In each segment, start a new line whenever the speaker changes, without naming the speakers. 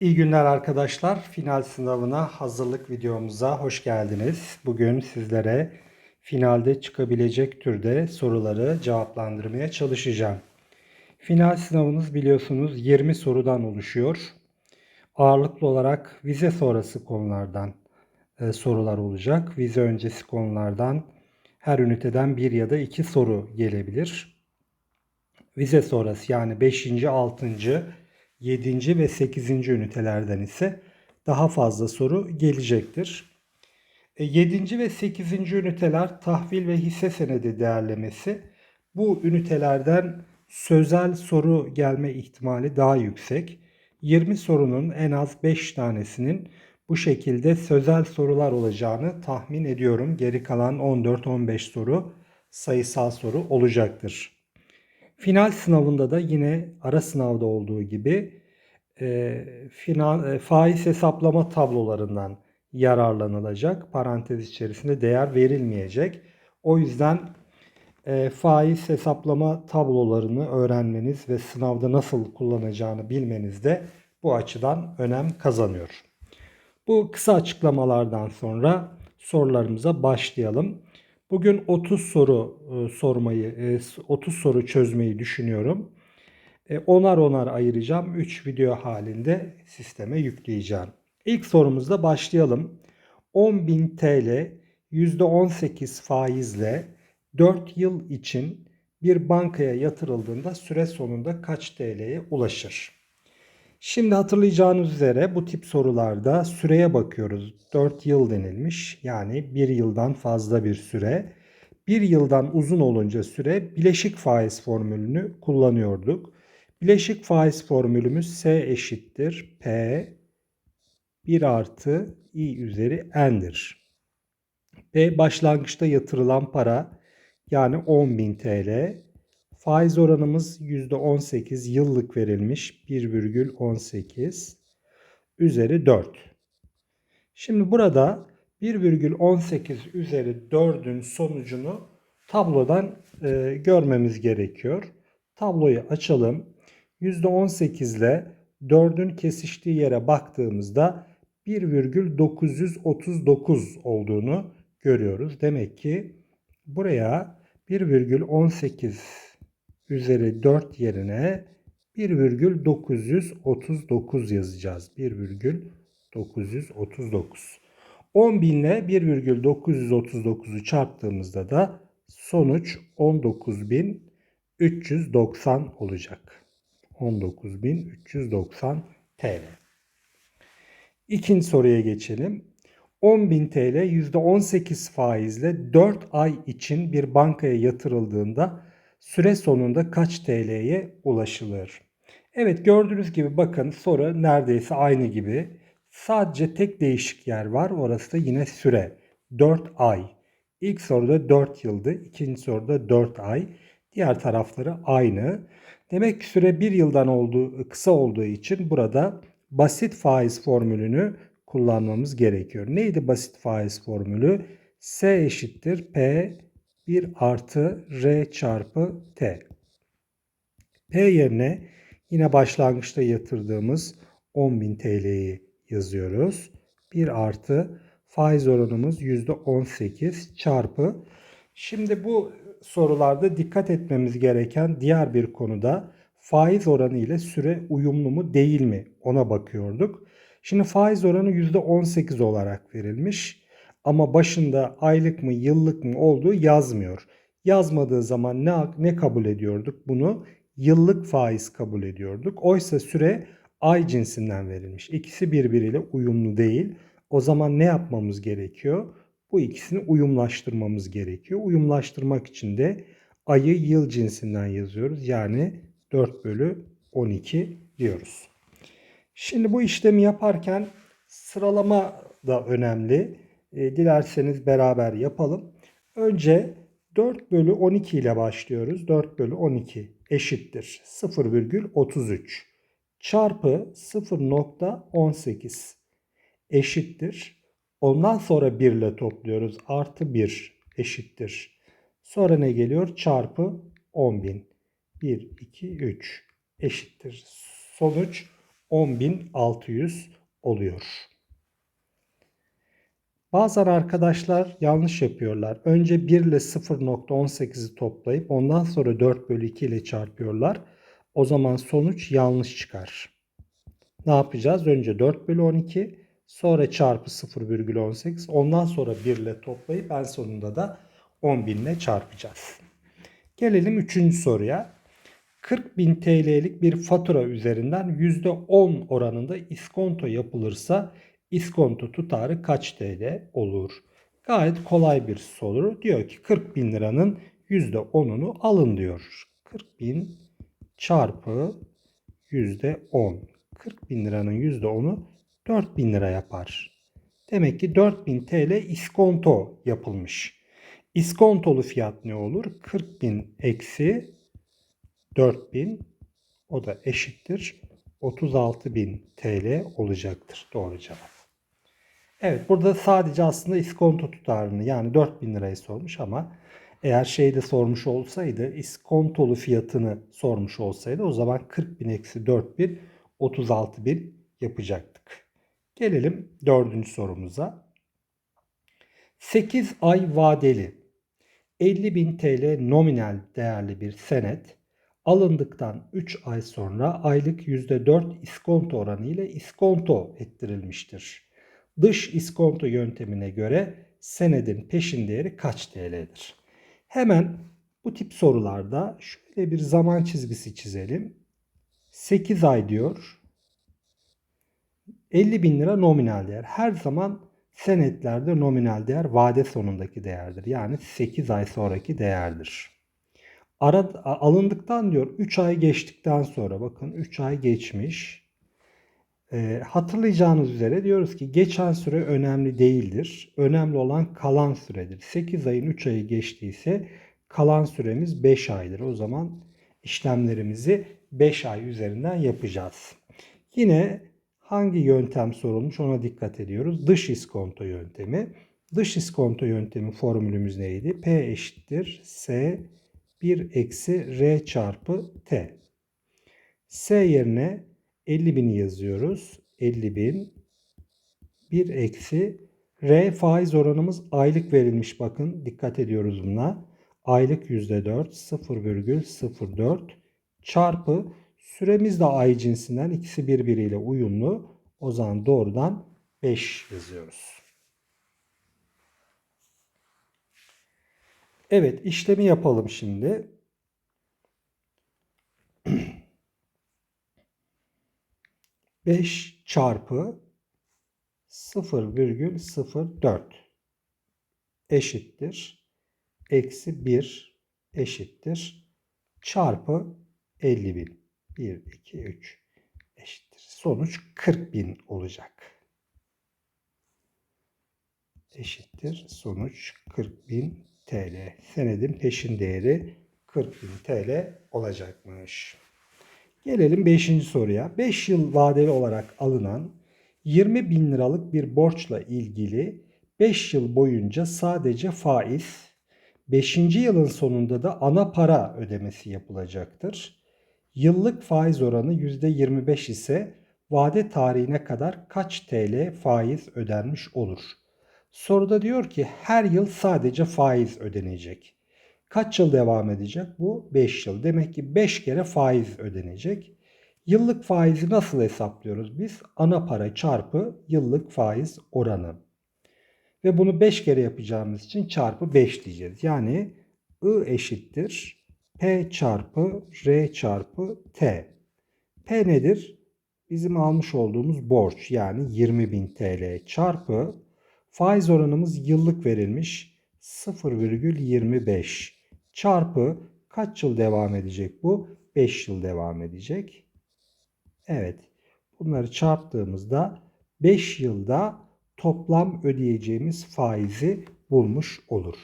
İyi günler arkadaşlar. Final sınavına hazırlık videomuza hoş geldiniz. Bugün sizlere finalde çıkabilecek türde soruları cevaplandırmaya çalışacağım. Final sınavınız biliyorsunuz 20 sorudan oluşuyor. Ağırlıklı olarak vize sonrası konulardan e, sorular olacak. Vize öncesi konulardan her üniteden bir ya da iki soru gelebilir. Vize sonrası yani 5. 6. 7. ve 8. ünitelerden ise daha fazla soru gelecektir. 7. ve 8. üniteler tahvil ve hisse senedi değerlemesi. Bu ünitelerden sözel soru gelme ihtimali daha yüksek. 20 sorunun en az 5 tanesinin bu şekilde sözel sorular olacağını tahmin ediyorum. Geri kalan 14-15 soru sayısal soru olacaktır. Final sınavında da yine ara sınavda olduğu gibi e, e, faiz hesaplama tablolarından yararlanılacak. Parantez içerisinde değer verilmeyecek. O yüzden e, faiz hesaplama tablolarını öğrenmeniz ve sınavda nasıl kullanacağını bilmeniz de bu açıdan önem kazanıyor. Bu kısa açıklamalardan sonra sorularımıza başlayalım. Bugün 30 soru e, sormayı, e, 30 soru çözmeyi düşünüyorum. E, onar onar ayıracağım. 3 video halinde sisteme yükleyeceğim. İlk sorumuzda başlayalım. 10.000 TL %18 faizle 4 yıl için bir bankaya yatırıldığında süre sonunda kaç TL'ye ulaşır? Şimdi hatırlayacağınız üzere bu tip sorularda süreye bakıyoruz. 4 yıl denilmiş. Yani 1 yıldan fazla bir süre. 1 yıldan uzun olunca süre bileşik faiz formülünü kullanıyorduk. Bileşik faiz formülümüz S eşittir P 1 artı i üzeri n'dir. P başlangıçta yatırılan para yani 10.000 TL. Faiz oranımız %18 yıllık verilmiş 1,18 üzeri 4. Şimdi burada 1,18 üzeri 4'ün sonucunu tablodan e, görmemiz gerekiyor. Tabloyu açalım. %18 ile 4'ün kesiştiği yere baktığımızda 1,939 olduğunu görüyoruz. Demek ki buraya 1,18 üzeri 4 yerine 1,939 yazacağız. 1,939. 10 bin ile 1,939'u çarptığımızda da sonuç 19.390 olacak. 19.390 TL. İkinci soruya geçelim. 10.000 TL %18 faizle 4 ay için bir bankaya yatırıldığında süre sonunda kaç TL'ye ulaşılır? Evet gördüğünüz gibi bakın soru neredeyse aynı gibi. Sadece tek değişik yer var. Orası da yine süre. 4 ay. İlk soruda 4 yıldı. ikinci soruda 4 ay. Diğer tarafları aynı. Demek ki süre 1 yıldan olduğu, kısa olduğu için burada basit faiz formülünü kullanmamız gerekiyor. Neydi basit faiz formülü? S eşittir P 1 artı R çarpı T. P yerine yine başlangıçta yatırdığımız 10.000 TL'yi yazıyoruz. 1 artı faiz oranımız %18 çarpı. Şimdi bu sorularda dikkat etmemiz gereken diğer bir konuda faiz oranı ile süre uyumlu mu değil mi ona bakıyorduk. Şimdi faiz oranı %18 olarak verilmiş ama başında aylık mı yıllık mı olduğu yazmıyor. Yazmadığı zaman ne, ne kabul ediyorduk? Bunu yıllık faiz kabul ediyorduk. Oysa süre ay cinsinden verilmiş. İkisi birbiriyle uyumlu değil. O zaman ne yapmamız gerekiyor? Bu ikisini uyumlaştırmamız gerekiyor. Uyumlaştırmak için de ayı yıl cinsinden yazıyoruz. Yani 4 bölü 12 diyoruz. Şimdi bu işlemi yaparken sıralama da önemli. E, dilerseniz beraber yapalım. Önce 4 bölü 12 ile başlıyoruz. 4 bölü 12 eşittir 0,33 çarpı 0.18 eşittir. Ondan sonra 1 ile topluyoruz. Artı 1 eşittir. Sonra ne geliyor? Çarpı 10.000. 1, 2, 3 eşittir. Sonuç 10.600 oluyor. Bazen arkadaşlar yanlış yapıyorlar. Önce 1 ile 0.18'i toplayıp ondan sonra 4 bölü 2 ile çarpıyorlar. O zaman sonuç yanlış çıkar. Ne yapacağız? Önce 4 bölü 12 sonra çarpı 0,18 ondan sonra 1 ile toplayıp en sonunda da 10.000 ile çarpacağız. Gelelim 3. soruya. 40.000 TL'lik bir fatura üzerinden %10 oranında iskonto yapılırsa iskonto tutarı kaç TL olur? Gayet kolay bir soru. Diyor ki 40 bin liranın %10'unu alın diyor. 40 bin çarpı %10. 40 bin liranın %10'u 4 bin lira yapar. Demek ki 4000 TL iskonto yapılmış. İskontolu fiyat ne olur? 40 bin eksi 4000 o da eşittir 36.000 TL olacaktır. Doğru cevap. Evet burada sadece aslında iskonto tutarını yani 4000 lirayı sormuş ama eğer şeyde sormuş olsaydı iskontolu fiyatını sormuş olsaydı o zaman 40 bin eksi 4000 36 bin yapacaktık. Gelelim dördüncü sorumuza. 8 ay vadeli 50 bin TL nominal değerli bir senet alındıktan 3 ay sonra aylık %4 iskonto oranı ile iskonto ettirilmiştir. Dış iskonto yöntemine göre senedin peşin değeri kaç TL'dir? Hemen bu tip sorularda şöyle bir zaman çizgisi çizelim. 8 ay diyor. 50 bin lira nominal değer. Her zaman senetlerde nominal değer vade sonundaki değerdir. Yani 8 ay sonraki değerdir. Ara, alındıktan diyor 3 ay geçtikten sonra bakın 3 ay geçmiş. E, hatırlayacağınız üzere diyoruz ki geçen süre önemli değildir. Önemli olan kalan süredir. 8 ayın 3 ayı geçtiyse kalan süremiz 5 aydır. O zaman işlemlerimizi 5 ay üzerinden yapacağız. Yine hangi yöntem sorulmuş ona dikkat ediyoruz. Dış iskonto yöntemi. Dış iskonto yöntemi formülümüz neydi? P eşittir S 1 eksi R çarpı T. S yerine 50 bini yazıyoruz. 50 bin 1 eksi R faiz oranımız aylık verilmiş bakın dikkat ediyoruz buna. Aylık %4 0,04 çarpı süremiz de ay cinsinden ikisi birbiriyle uyumlu. O zaman doğrudan 5 yazıyoruz. Evet işlemi yapalım şimdi. Beş çarpı 0,04 eşittir. Eksi 1 eşittir. Çarpı 50 bin. 1, 2, 3 eşittir. Sonuç 40 bin olacak. Eşittir. Sonuç 40 bin TL. Senedin peşin değeri 40.000 TL olacakmış. Gelelim 5. soruya. 5 yıl vadeli olarak alınan 20 bin liralık bir borçla ilgili 5 yıl boyunca sadece faiz, 5. yılın sonunda da ana para ödemesi yapılacaktır. Yıllık faiz oranı %25 ise vade tarihine kadar kaç TL faiz ödenmiş olur? Soruda diyor ki her yıl sadece faiz ödenecek. Kaç yıl devam edecek? Bu 5 yıl. Demek ki 5 kere faiz ödenecek. Yıllık faizi nasıl hesaplıyoruz biz? Ana para çarpı yıllık faiz oranı. Ve bunu 5 kere yapacağımız için çarpı 5 diyeceğiz. Yani I eşittir P çarpı R çarpı T. P nedir? Bizim almış olduğumuz borç yani 20.000 TL çarpı Faiz oranımız yıllık verilmiş 0,25 çarpı kaç yıl devam edecek bu? 5 yıl devam edecek. Evet. Bunları çarptığımızda 5 yılda toplam ödeyeceğimiz faizi bulmuş olur.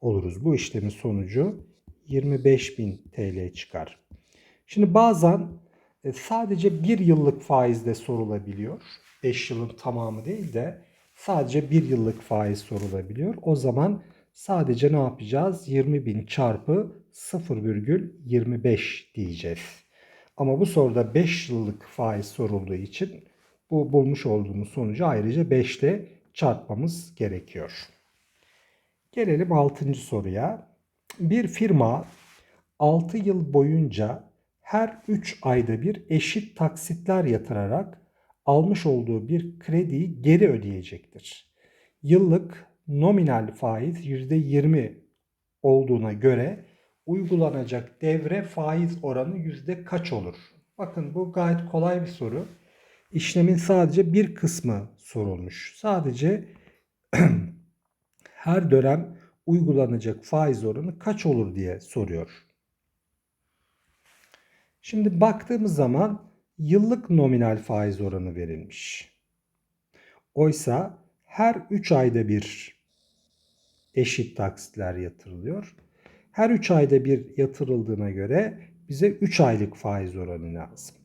Oluruz. Bu işlemin sonucu 25.000 TL çıkar. Şimdi bazen e, sadece bir yıllık faizde sorulabiliyor. 5 yılın tamamı değil de sadece bir yıllık faiz sorulabiliyor. O zaman sadece ne yapacağız? 20 bin çarpı 0,25 diyeceğiz. Ama bu soruda 5 yıllık faiz sorulduğu için bu bulmuş olduğumuz sonucu ayrıca 5 ile çarpmamız gerekiyor. Gelelim 6. soruya. Bir firma 6 yıl boyunca her 3 ayda bir eşit taksitler yatırarak almış olduğu bir krediyi geri ödeyecektir. Yıllık nominal faiz %20 olduğuna göre uygulanacak devre faiz oranı yüzde kaç olur? Bakın bu gayet kolay bir soru. İşlemin sadece bir kısmı sorulmuş. Sadece her dönem uygulanacak faiz oranı kaç olur diye soruyor. Şimdi baktığımız zaman yıllık nominal faiz oranı verilmiş. Oysa her 3 ayda bir eşit taksitler yatırılıyor. Her 3 ayda bir yatırıldığına göre bize 3 aylık faiz oranı lazım.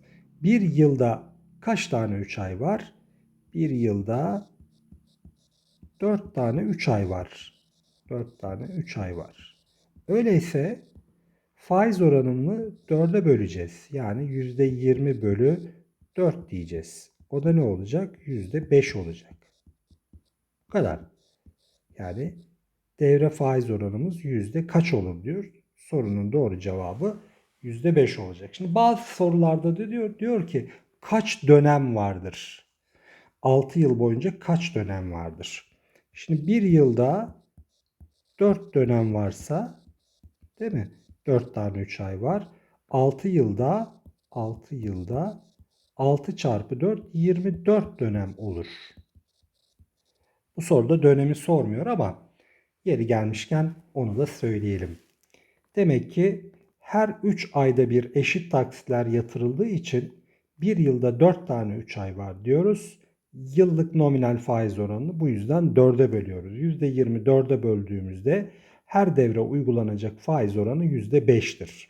Bir yılda kaç tane 3 ay var? Bir yılda 4 tane 3 ay var. 4 tane 3 ay var. Öyleyse faiz oranını 4'e böleceğiz. Yani %20 bölü 4 diyeceğiz. O da ne olacak? %5 olacak. Bu kadar. Yani devre faiz oranımız yüzde kaç olur diyor. Sorunun doğru cevabı yüzde beş olacak. Şimdi bazı sorularda da diyor, diyor ki kaç dönem vardır? 6 yıl boyunca kaç dönem vardır? Şimdi bir yılda 4 dönem varsa değil mi? 4 tane 3 ay var. 6 yılda 6 yılda 6 çarpı 4 24 dönem olur. Bu soruda dönemi sormuyor ama Yeri gelmişken onu da söyleyelim. Demek ki her 3 ayda bir eşit taksitler yatırıldığı için bir yılda 4 tane 3 ay var diyoruz. Yıllık nominal faiz oranını bu yüzden 4'e bölüyoruz. %20 4'e böldüğümüzde her devre uygulanacak faiz oranı %5'tir.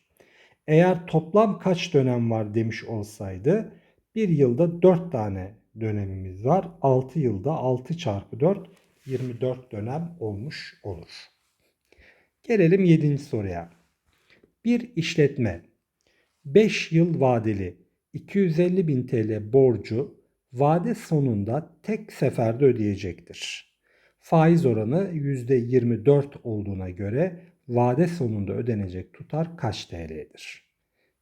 Eğer toplam kaç dönem var demiş olsaydı bir yılda 4 tane dönemimiz var. 6 yılda 6 çarpı 4 24 dönem olmuş olur. Gelelim 7. soruya. Bir işletme 5 yıl vadeli 250 bin TL borcu vade sonunda tek seferde ödeyecektir. Faiz oranı %24 olduğuna göre vade sonunda ödenecek tutar kaç TL'dir?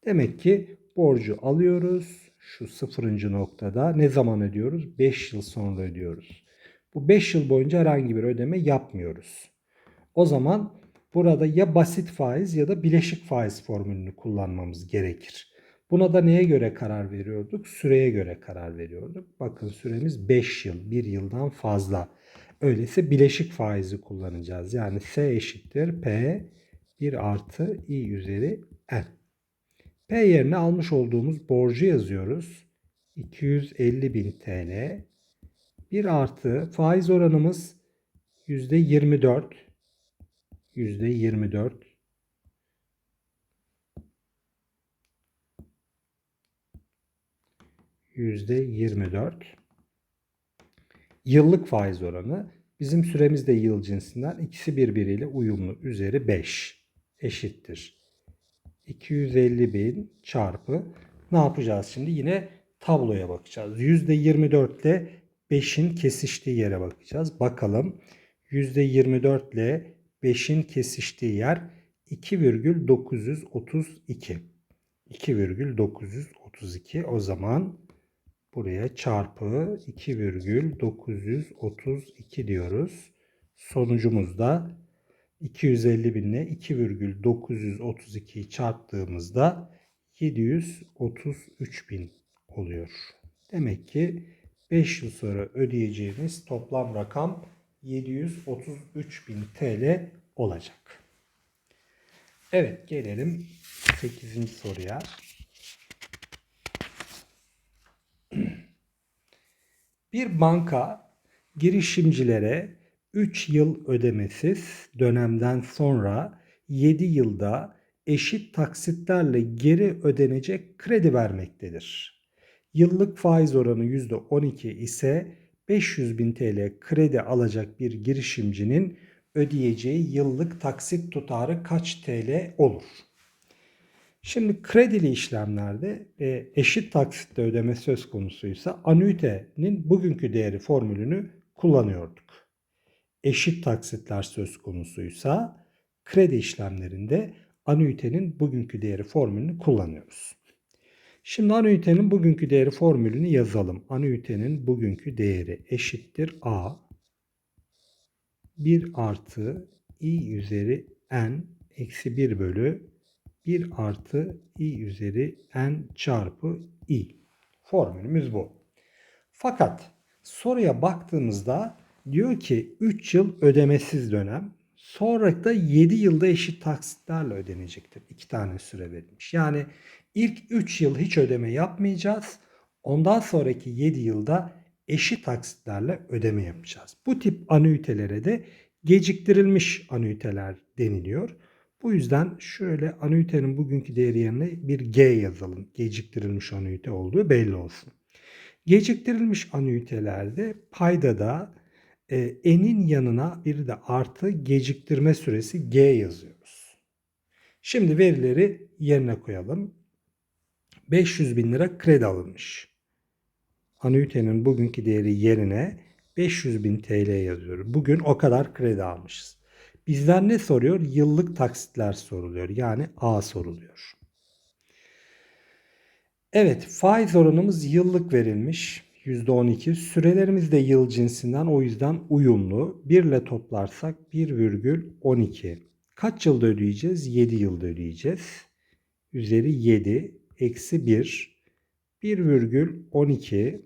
Demek ki borcu alıyoruz. Şu sıfırıncı noktada ne zaman ödüyoruz? 5 yıl sonra ödüyoruz. Bu 5 yıl boyunca herhangi bir ödeme yapmıyoruz. O zaman burada ya basit faiz ya da bileşik faiz formülünü kullanmamız gerekir. Buna da neye göre karar veriyorduk? Süreye göre karar veriyorduk. Bakın süremiz 5 yıl, 1 yıldan fazla. Öyleyse bileşik faizi kullanacağız. Yani S eşittir P 1 artı I üzeri N. P yerine almış olduğumuz borcu yazıyoruz. 250 bin TL 1 artı faiz oranımız yüzde 24. Yüzde 24. Yüzde %24. Yıllık faiz oranı. Bizim süremiz de yıl cinsinden. ikisi birbiriyle uyumlu. Üzeri 5 eşittir. 250 bin çarpı ne yapacağız şimdi? Yine tabloya bakacağız. %24 ile 5'in kesiştiği yere bakacağız. Bakalım %24 ile 5'in kesiştiği yer 2,932. 2,932 o zaman buraya çarpı 2,932 diyoruz. Sonucumuz da 250 bin ile 2,932'yi çarptığımızda 733 bin oluyor. Demek ki 5 yıl sonra ödeyeceğimiz toplam rakam 733 bin TL olacak. Evet gelelim 8. soruya. Bir banka girişimcilere 3 yıl ödemesiz dönemden sonra 7 yılda eşit taksitlerle geri ödenecek kredi vermektedir. Yıllık faiz oranı %12 ise 500 bin TL kredi alacak bir girişimcinin ödeyeceği yıllık taksit tutarı kaç TL olur? Şimdi kredili işlemlerde e, eşit taksitle ödeme söz konusuysa anüitenin bugünkü değeri formülünü kullanıyorduk. Eşit taksitler söz konusuysa kredi işlemlerinde anüitenin bugünkü değeri formülünü kullanıyoruz. Şimdi anüitenin bugünkü değeri formülünü yazalım. Anüitenin bugünkü değeri eşittir A 1 artı i üzeri n eksi 1 bölü 1 artı i üzeri n çarpı i. Formülümüz bu. Fakat soruya baktığımızda diyor ki 3 yıl ödemesiz dönem. Sonra da 7 yılda eşit taksitlerle ödenecektir. 2 tane süre verilmiş. Yani ilk 3 yıl hiç ödeme yapmayacağız. Ondan sonraki 7 yılda eşit taksitlerle ödeme yapacağız. Bu tip anüitelere de geciktirilmiş anüiteler deniliyor. Bu yüzden şöyle anüitenin bugünkü değeri yerine bir G yazalım. Geciktirilmiş anüite olduğu belli olsun. Geciktirilmiş anüitelerde paydada e, n'in yanına bir de artı geciktirme süresi G yazıyoruz. Şimdi verileri yerine koyalım. 500 bin lira kredi alınmış. Anüitenin bugünkü değeri yerine 500 bin TL yazıyorum. Bugün o kadar kredi almışız. Bizden ne soruyor? Yıllık taksitler soruluyor. Yani A soruluyor. Evet faiz oranımız yıllık verilmiş. %12. Sürelerimiz de yıl cinsinden o yüzden uyumlu. 1 ile toplarsak 1,12. Kaç yılda ödeyeceğiz? 7 yılda ödeyeceğiz. Üzeri 7 eksi 1 1,12 y-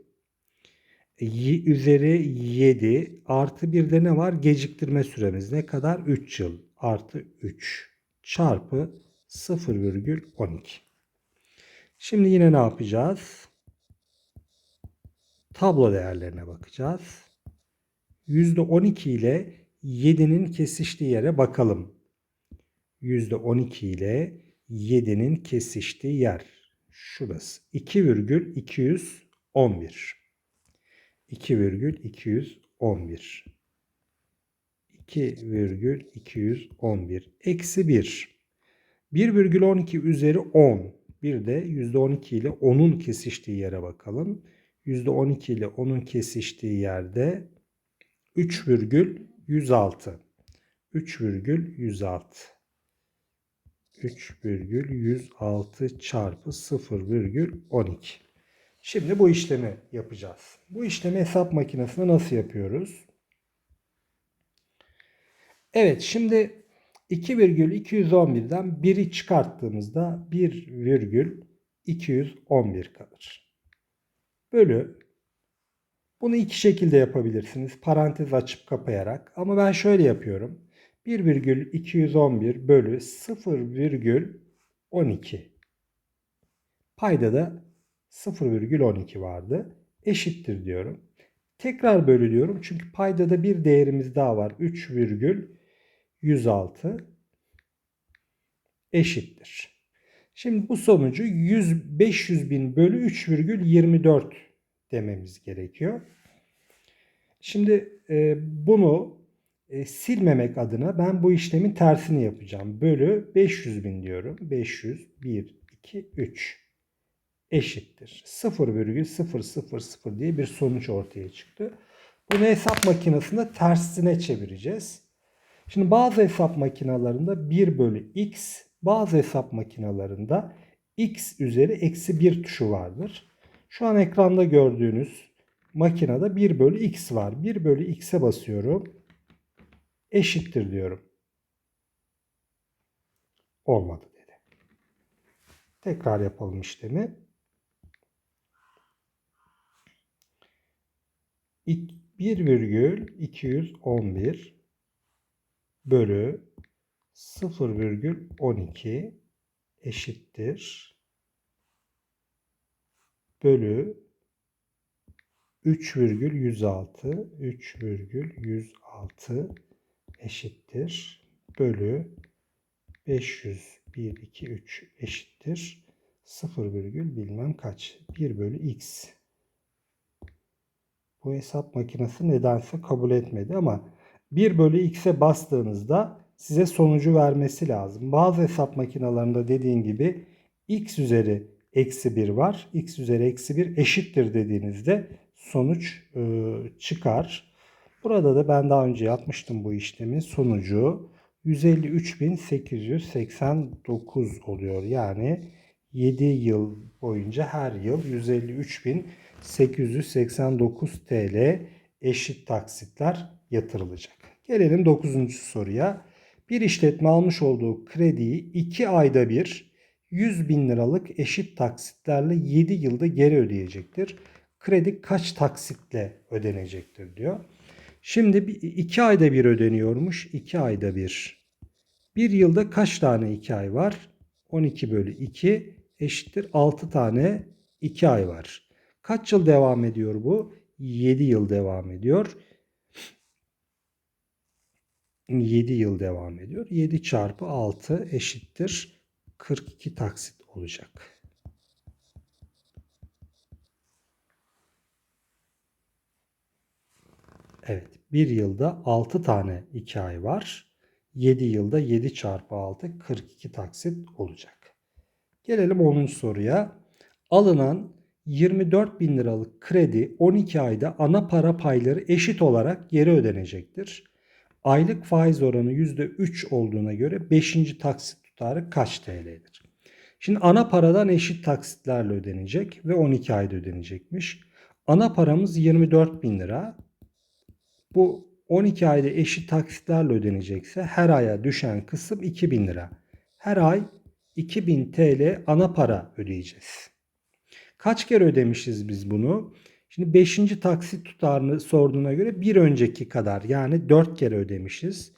üzeri 7 artı bir de ne var? Geciktirme süremiz ne kadar? 3 yıl artı 3 çarpı 0,12. Şimdi yine ne yapacağız? Tablo değerlerine bakacağız. %12 ile 7'nin kesiştiği yere bakalım. %12 ile 7'nin kesiştiği yer. Şurası. 2,211. 2,211. 2,211. Eksi 1. 1,12 üzeri 10. Bir de %12 ile 10'un kesiştiği yere bakalım. %12 ile 10'un kesiştiği yerde 3,106. 3,106. 3,106 çarpı 0,12. Şimdi bu işlemi yapacağız. Bu işlemi hesap makinesinde nasıl yapıyoruz? Evet şimdi 2,211'den 1'i çıkarttığımızda 1,211 kalır. Bölü bunu iki şekilde yapabilirsiniz. Parantez açıp kapayarak. Ama ben şöyle yapıyorum. 1,211 bölü 0,12. Payda da 0,12 vardı. Eşittir diyorum. Tekrar bölü diyorum. Çünkü payda da bir değerimiz daha var. 3,106 eşittir. Şimdi bu sonucu 100, 500 bin bölü 3,24 dememiz gerekiyor. Şimdi e, bunu e, silmemek adına ben bu işlemin tersini yapacağım. Bölü 500 bin diyorum. 500, 1, 2, 3 eşittir. 0,000 diye bir sonuç ortaya çıktı. Bunu hesap makinesinde tersine çevireceğiz. Şimdi bazı hesap makinalarında 1 bölü x, bazı hesap makinalarında x üzeri eksi 1 tuşu vardır. Şu an ekranda gördüğünüz makinede 1 bölü x var. 1 bölü x'e basıyorum. Eşittir diyorum. Olmadı dedi. Tekrar yapalım işlemi. 1,211 bölü 0,12 eşittir bölü 3,106 3,106 eşittir bölü 500 1 2 3 eşittir 0, bilmem kaç 1 bölü x bu hesap makinesi nedense kabul etmedi ama 1 bölü x'e bastığınızda size sonucu vermesi lazım. Bazı hesap makinelerinde dediğin gibi x üzeri eksi 1 var. x üzeri eksi 1 eşittir dediğinizde sonuç e, çıkar. Burada da ben daha önce yapmıştım bu işlemin sonucu 153.889 oluyor. Yani 7 yıl boyunca her yıl 153.889 TL eşit taksitler yatırılacak. Gelelim 9. soruya. Bir işletme almış olduğu krediyi 2 ayda bir 100 bin liralık eşit taksitlerle 7 yılda geri ödeyecektir. Kredi kaç taksitle ödenecektir diyor. Şimdi 2 ayda bir ödeniyormuş. 2 ayda bir. Bir yılda kaç tane 2 ay var? 12 bölü 2 eşittir 6 tane 2 ay var. Kaç yıl devam ediyor bu? 7 yıl devam ediyor. 7 yıl devam ediyor. 7 çarpı 6 eşittir 42 taksit olacak. Evet. Bir yılda 6 tane 2 ay var. 7 yılda 7 çarpı 6 42 taksit olacak. Gelelim 10. soruya. Alınan 24 bin liralık kredi 12 ayda ana para payları eşit olarak geri ödenecektir. Aylık faiz oranı %3 olduğuna göre 5. taksit tutarı kaç TL'dir? Şimdi ana paradan eşit taksitlerle ödenecek ve 12 ayda ödenecekmiş. Ana paramız 24 bin lira. Bu 12 ayda eşit taksitlerle ödenecekse her aya düşen kısım 2000 lira. Her ay 2000 TL ana para ödeyeceğiz. Kaç kere ödemişiz biz bunu? Şimdi 5. taksit tutarını sorduğuna göre bir önceki kadar yani 4 kere ödemişiz.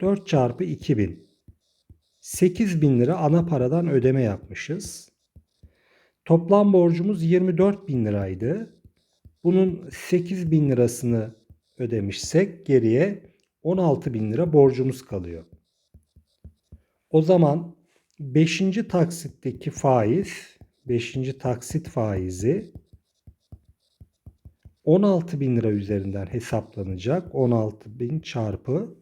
4 çarpı 2000. 8000 lira ana paradan ödeme yapmışız. Toplam borcumuz 24 bin liraydı. Bunun 8 bin lirasını ödemişsek geriye 16 bin lira borcumuz kalıyor. O zaman 5. taksitteki faiz 5. taksit faizi 16 bin lira üzerinden hesaplanacak. 16 bin çarpı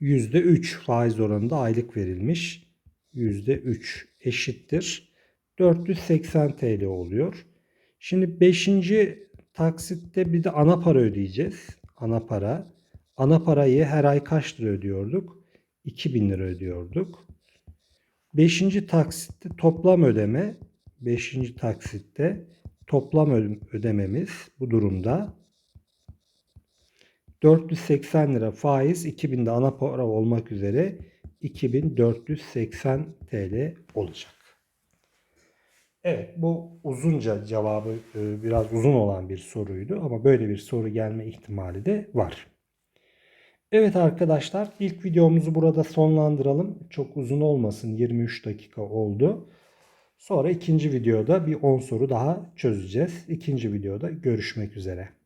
%3 faiz oranında aylık verilmiş. %3 eşittir. 480 TL oluyor. Şimdi 5. taksitte bir de ana para ödeyeceğiz. Ana para. Ana parayı her ay kaç lira ödüyorduk? 2000 lira ödüyorduk. 5. taksitte toplam ödeme 5. taksitte toplam ödememiz bu durumda 480 lira faiz 2000 de ana para olmak üzere 2480 TL olacak. Evet bu uzunca cevabı biraz uzun olan bir soruydu ama böyle bir soru gelme ihtimali de var. Evet arkadaşlar ilk videomuzu burada sonlandıralım. Çok uzun olmasın 23 dakika oldu. Sonra ikinci videoda bir 10 soru daha çözeceğiz. İkinci videoda görüşmek üzere.